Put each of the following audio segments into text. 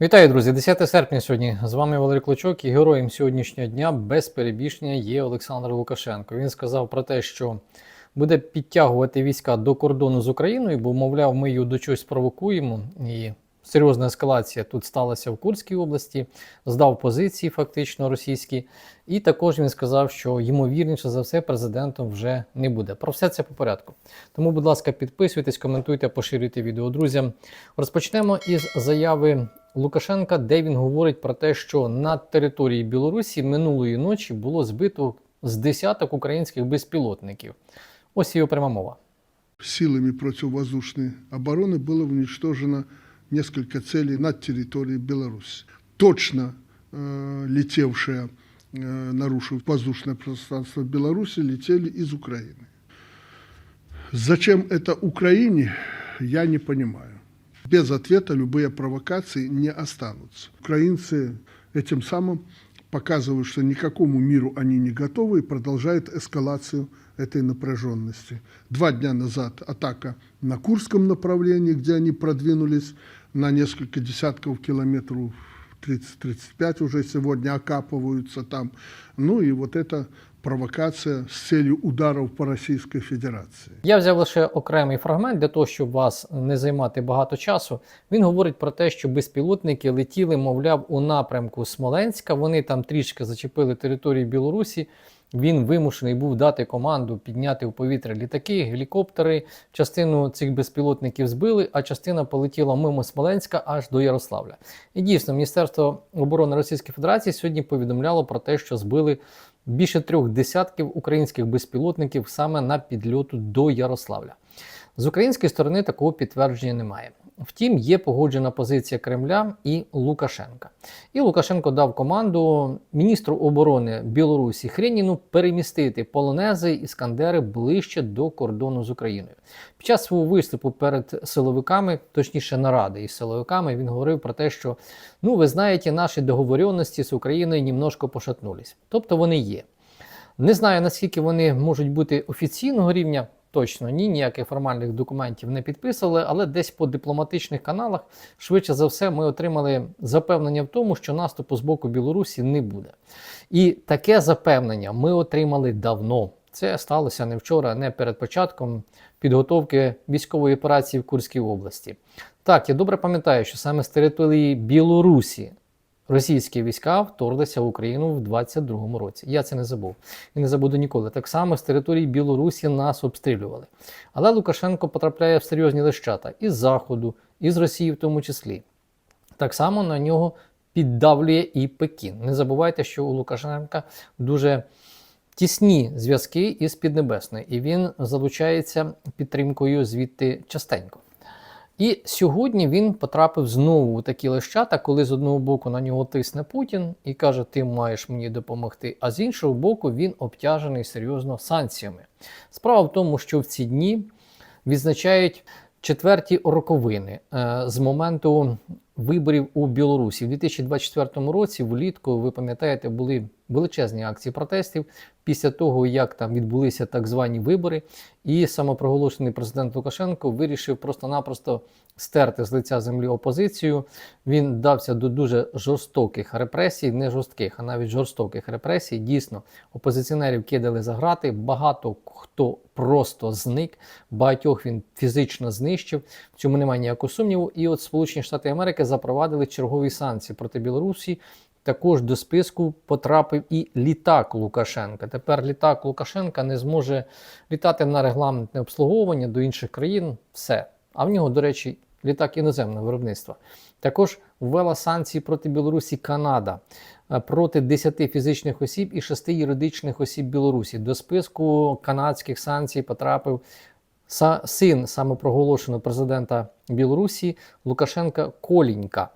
Вітаю, друзі! 10 серпня сьогодні. З вами Валерій Клочок і героєм сьогоднішнього дня без перебільшення є Олександр Лукашенко. Він сказав про те, що буде підтягувати війська до кордону з Україною, бо, мовляв, ми її до чогось провокуємо. І серйозна ескалація тут сталася в Курській області, здав позиції фактично російські. І також він сказав, що ймовірніше за все президентом вже не буде. Про все це по порядку. Тому, будь ласка, підписуйтесь, коментуйте, поширюйте відео друзям. Розпочнемо із заяви Лукашенка, де він говорить про те, що на території Білорусі минулої ночі було збито з десяток українських безпілотників. Ось його пряма мова. силами противовоздушной обороны было уничтожено несколько целей над территорией Беларуси. Точно э, летевшие, э, нарушив воздушное пространство Беларуси, летели из Украины. Зачем это Украине, я не понимаю. Без ответа любые провокации не останутся. Украинцы этим самым показывают, что никакому миру они не готовы и продолжают эскалацию этой напряженности. Два дня назад атака на Курском направлении, где они продвинулись на несколько десятков километров, 30-35 уже сегодня окапываются там. Ну и вот эта провокация с целью ударов по Российской Федерации. Я взяв лише окремий фрагмент для того, щоб вас не займати багато часу. Він говорить про те, що безпілотники летіли, мовляв, у напрямку Смоленська. Вони там трішки зачепили територію Білорусі. Він вимушений був дати команду підняти в повітря літаки, гелікоптери. Частину цих безпілотників збили, а частина полетіла мимо Смоленська аж до Ярославля. І дійсно, Міністерство оборони Російської Федерації сьогодні повідомляло про те, що збили більше трьох десятків українських безпілотників саме на підльоту до Ярославля. З української сторони такого підтвердження немає. Втім, є погоджена позиція Кремля і Лукашенка. І Лукашенко дав команду міністру оборони Білорусі Хреніну перемістити полонези іскандери ближче до кордону з Україною. Під час свого виступу перед силовиками, точніше наради із силовиками, він говорив про те, що ну ви знаєте, наші договоренності з Україною немножко пошатнулись. Тобто вони є. Не знаю, наскільки вони можуть бути офіційного рівня. Точно ні, ніяких формальних документів не підписували, але десь по дипломатичних каналах, швидше за все, ми отримали запевнення в тому, що наступу з боку Білорусі не буде. І таке запевнення ми отримали давно. Це сталося не вчора, не перед початком підготовки військової операції в Курській області. Так, я добре пам'ятаю, що саме з території Білорусі російські війська вторглися в Україну в 22-му році. Я це не забув і не забуду ніколи. Так само з території Білорусі нас обстрілювали. Але Лукашенко потрапляє в серйозні лещата із Заходу, і з Росії в тому числі. Так само на нього піддавлює і Пекін. Не забувайте, що у Лукашенка дуже тісні зв'язки із Піднебесною, і він залучається підтримкою звідти частенько. І сьогодні він потрапив знову у такі лещата, коли з одного боку на нього тисне Путін і каже, ти маєш мені допомогти. А з іншого боку, він обтяжений серйозно санкціями. Справа в тому, що в ці дні відзначають четверті роковини е, з моменту виборів у Білорусі. У 2024 році, влітку, ви пам'ятаєте, були величезні акції протестів після того, як там відбулися так звані вибори, і самопроголошений президент Лукашенко вирішив просто-напросто стерти з лиця землі опозицію. Він дався до дуже жорстоких репресій, не жорстких, а навіть жорстоких репресій. Дійсно, опозиціонерів кидали за грати. Багато хто просто зник, багатьох він фізично знищив. В цьому немає ніякого сумніву. І от Сполучені Штати Америки запровадили чергові санкції проти Білорусі. Також до списку потрапив і літак Лукашенка. Тепер літак Лукашенка не зможе літати на регламентне обслуговування до інших країн. Все. А в нього, до речі, літак іноземного виробництва. Також ввела санкції проти Білорусі Канада е, проти 10 фізичних осіб і 6 юридичних осіб Білорусі. До списку канадських санкцій потрапив син самопроголошеного президента Білорусі Лукашенка Колінька.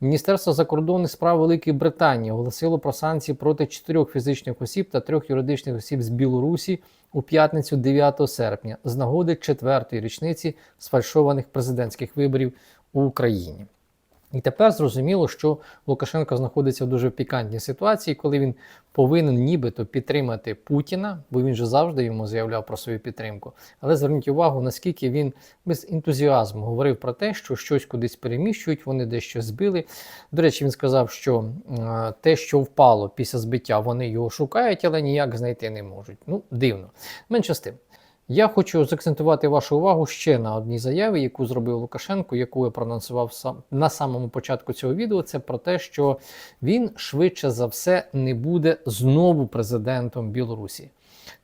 Міністерство закордонних справ Великої Британії оголосило про санкції проти чотирьох фізичних осіб та трьох юридичних осіб з Білорусі у п'ятницю 9 серпня з нагоди четвертої річниці сфальшованих президентських виборів у Україні. І тепер зрозуміло, що Лукашенко знаходиться в дуже пікантній ситуації, коли він повинен нібито підтримати Путіна, бо він же завжди йому заявляв про свою підтримку. Але зверніть увагу, наскільки він без ентузіазму говорив про те, що щось кудись переміщують, вони дещо збили. До речі, він сказав, що те, що впало після збиття, вони його шукають, але ніяк знайти не можуть. Ну, дивно. Менше з тим. Я хочу заакцентувати вашу увагу ще на одній заяві, яку зробив Лукашенко, яку я проанонсував сам на самому початку цього відео. Це про те, що він швидше за все не буде знову президентом Білорусі.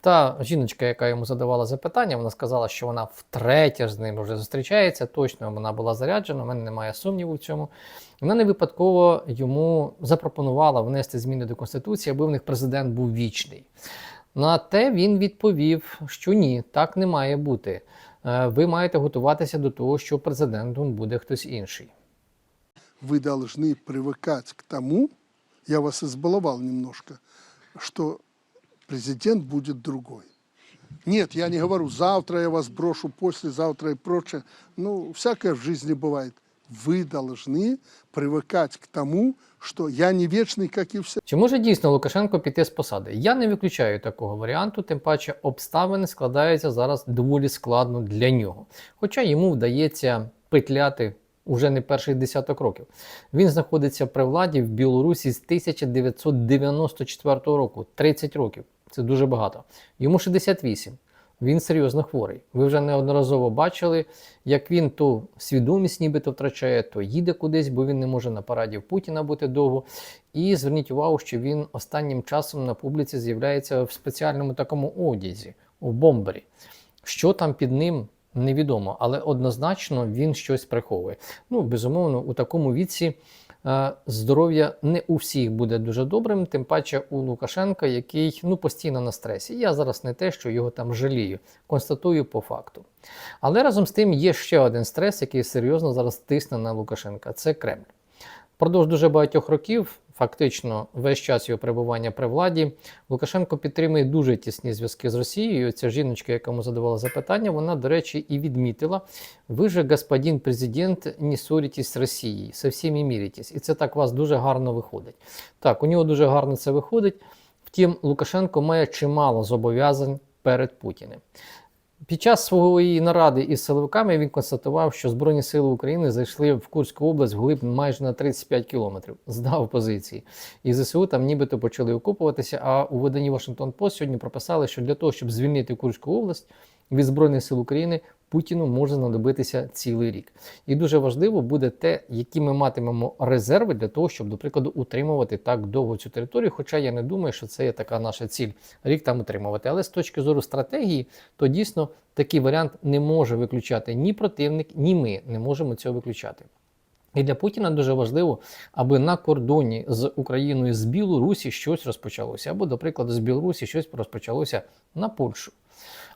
Та жіночка, яка йому задавала запитання, вона сказала, що вона втретє з ним вже зустрічається. Точно вона була заряджена, у мене немає сумніву в цьому. Вона не випадково йому запропонувала внести зміни до Конституції, аби в них президент був вічний. На те він відповів, що ні, так не має бути. Е, Ви маєте готуватися до того, що президентом буде хтось інший. Вы должны привыкать к тому, я вас избаловал немножко, что президент будет другой. Нет, я не говорю, завтра я вас брошу, послезавтра и прочее. Ну, всякое в жизни бывает. Вы должны привыкать к тому, что я не вечный, как и все. Чи може дійсно Лукашенко піти з посади? Я не виключаю такого варіанту, тим паче обставини складаються зараз доволі складно для нього. Хоча йому вдається петляти уже не перший десяток років. Він знаходиться при владі в Білорусі з 1994 року, 30 років. Це дуже багато. Йому 68. Він серйозно хворий. Ви вже неодноразово бачили, як він то свідомість нібито втрачає, то їде кудись, бо він не може на параді в Путіна бути довго. І зверніть увагу, що він останнім часом на публіці з'являється в спеціальному такому одязі, у бомбері. Що там під ним, невідомо, але однозначно він щось приховує. Ну, безумовно, у такому віці здоров'я не у всіх буде дуже добрим, тим паче у Лукашенка, який ну, постійно на стресі. Я зараз не те, що його там жалію, констатую по факту. Але разом з тим є ще один стрес, який серйозно зараз тисне на Лукашенка це Кремль. Впродовж дуже багатьох років, фактично весь час його перебування при владі, Лукашенко підтримує дуже тісні зв'язки з Росією. Ця жіночка, яка йому задавала запитання, вона, до речі, і відмітила: ви же, господин президент, не ссоритесь з Росією, со всіми міритесь. І це так у вас дуже гарно виходить. Так, у нього дуже гарно це виходить. Втім, Лукашенко має чимало зобов'язань перед Путіним. Під час своєї наради із силовиками він констатував, що Збройні сили України зайшли в Курську область вглиб майже на 35 кілометрів, здав позиції. І ЗСУ там нібито почали окупуватися. А у виданні Вашингтон Пост сьогодні прописали, що для того, щоб звільнити Курську область від Збройних сил України, Путіну може знадобитися цілий рік. І дуже важливо буде те, які ми матимемо резерви для того, щоб, до прикладу, утримувати так довго цю територію. Хоча я не думаю, що це є така наша ціль рік там утримувати. Але з точки зору стратегії, то дійсно такий варіант не може виключати ні противник, ні ми не можемо цього виключати. І для Путіна дуже важливо, аби на кордоні з Україною з Білорусі щось розпочалося, або, до прикладу, з Білорусі щось розпочалося на Польщу.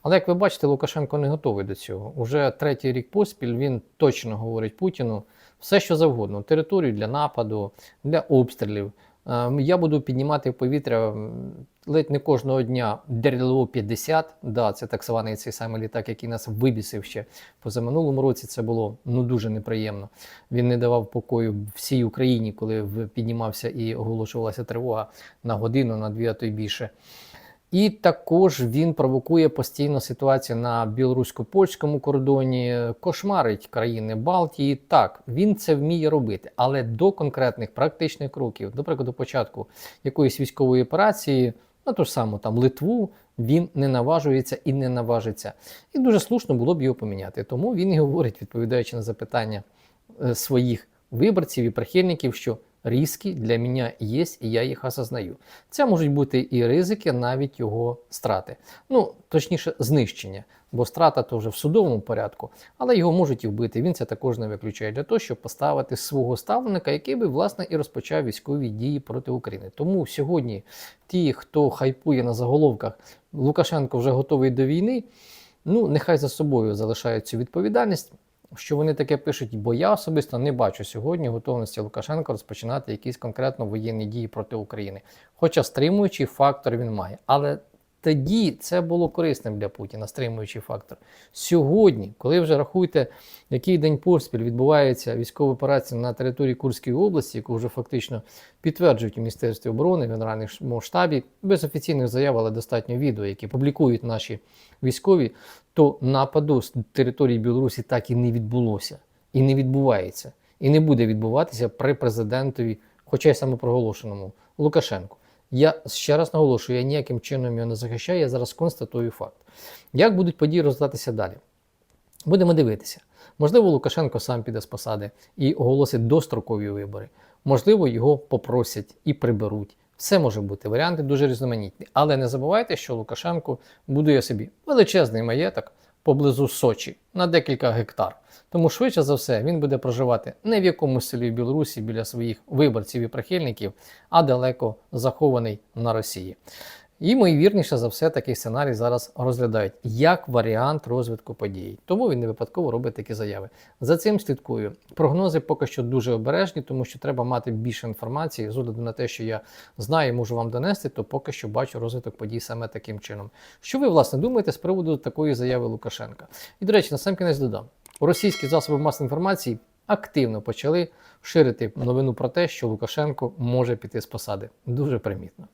Але як ви бачите, Лукашенко не готовий до цього. Уже третій рік поспіль він точно говорить Путіну все, що завгодно: територію для нападу, для обстрілів. Е, Я буду піднімати в повітря ледь не кожного дня ДРЛО 50. Да, це так званий цей самий літак, який нас вибісив ще позаминулому році. Це було ну дуже неприємно. Він не давав покою всій Україні, коли піднімався і оголошувалася тривога на годину, на дві, а то й більше. І також він провокує постійно ситуацію на білорусько-польському кордоні, кошмарить країни Балтії. Так, він це вміє робити, але до конкретних практичних кроків, до прикладу, початку якоїсь військової операції, на ту ж саму там Литву, він не наважується і не наважиться. І дуже слушно було б його поміняти. Тому він і говорить, відповідаючи на запитання е, своїх виборців і прихильників, що риски для мене є, і я їх осознаю. Це можуть бути і ризики, навіть його страти. Ну, точніше, знищення, бо страта то вже в судовому порядку, але його можуть і вбити. Він це також не виключає для того, щоб поставити свого ставника, який би, власне, і розпочав військові дії проти України. Тому сьогодні ті, хто хайпує на заголовках, Лукашенко вже готовий до війни. Ну, нехай за собою залишають цю відповідальність що вони таке пишуть, бо я особисто не бачу сьогодні готовності Лукашенка розпочинати якісь конкретно воєнні дії проти України. Хоча стримуючий фактор він має. Але тоді це було корисним для Путіна, стримуючий фактор. Сьогодні, коли вже рахуйте, який день поспіль відбувається військова операція на території Курської області, яку вже фактично підтверджують у Міністерстві оборони, в Генеральному штабі, без офіційних заяв, але достатньо відео, які публікують наші військові, то нападу з території Білорусі так і не відбулося, і не відбувається, і не буде відбуватися при президентові, хоча й самопроголошеному Лукашенку. Я ще раз наголошую, я ніяким чином його не захищаю, я зараз констатую факт. Як будуть події розвиватися далі? Будемо дивитися. Можливо, Лукашенко сам піде з посади і оголосить дострокові вибори. Можливо, його попросять і приберуть. Все може бути. Варіанти дуже різноманітні. Але не забувайте, що Лукашенко будує собі величезний маєток поблизу Сочі на декілька гектар. Тому швидше за все він буде проживати не в якомусь селі в Білорусі біля своїх виборців і прихильників, а далеко захований на Росії. І ймовірніше за все такий сценарій зараз розглядають як варіант розвитку подій. Тому він не випадково робить такі заяви. За цим слідкую. Прогнози поки що дуже обережні, тому що треба мати більше інформації. З огляду на те, що я знаю, можу вам донести, то поки що бачу розвиток подій саме таким чином. Що ви власне думаєте з приводу такої заяви Лукашенка? І до речі, на сам кінець додам: російські засоби масової інформації активно почали ширити новину про те, що Лукашенко може піти з посади. Дуже примітно.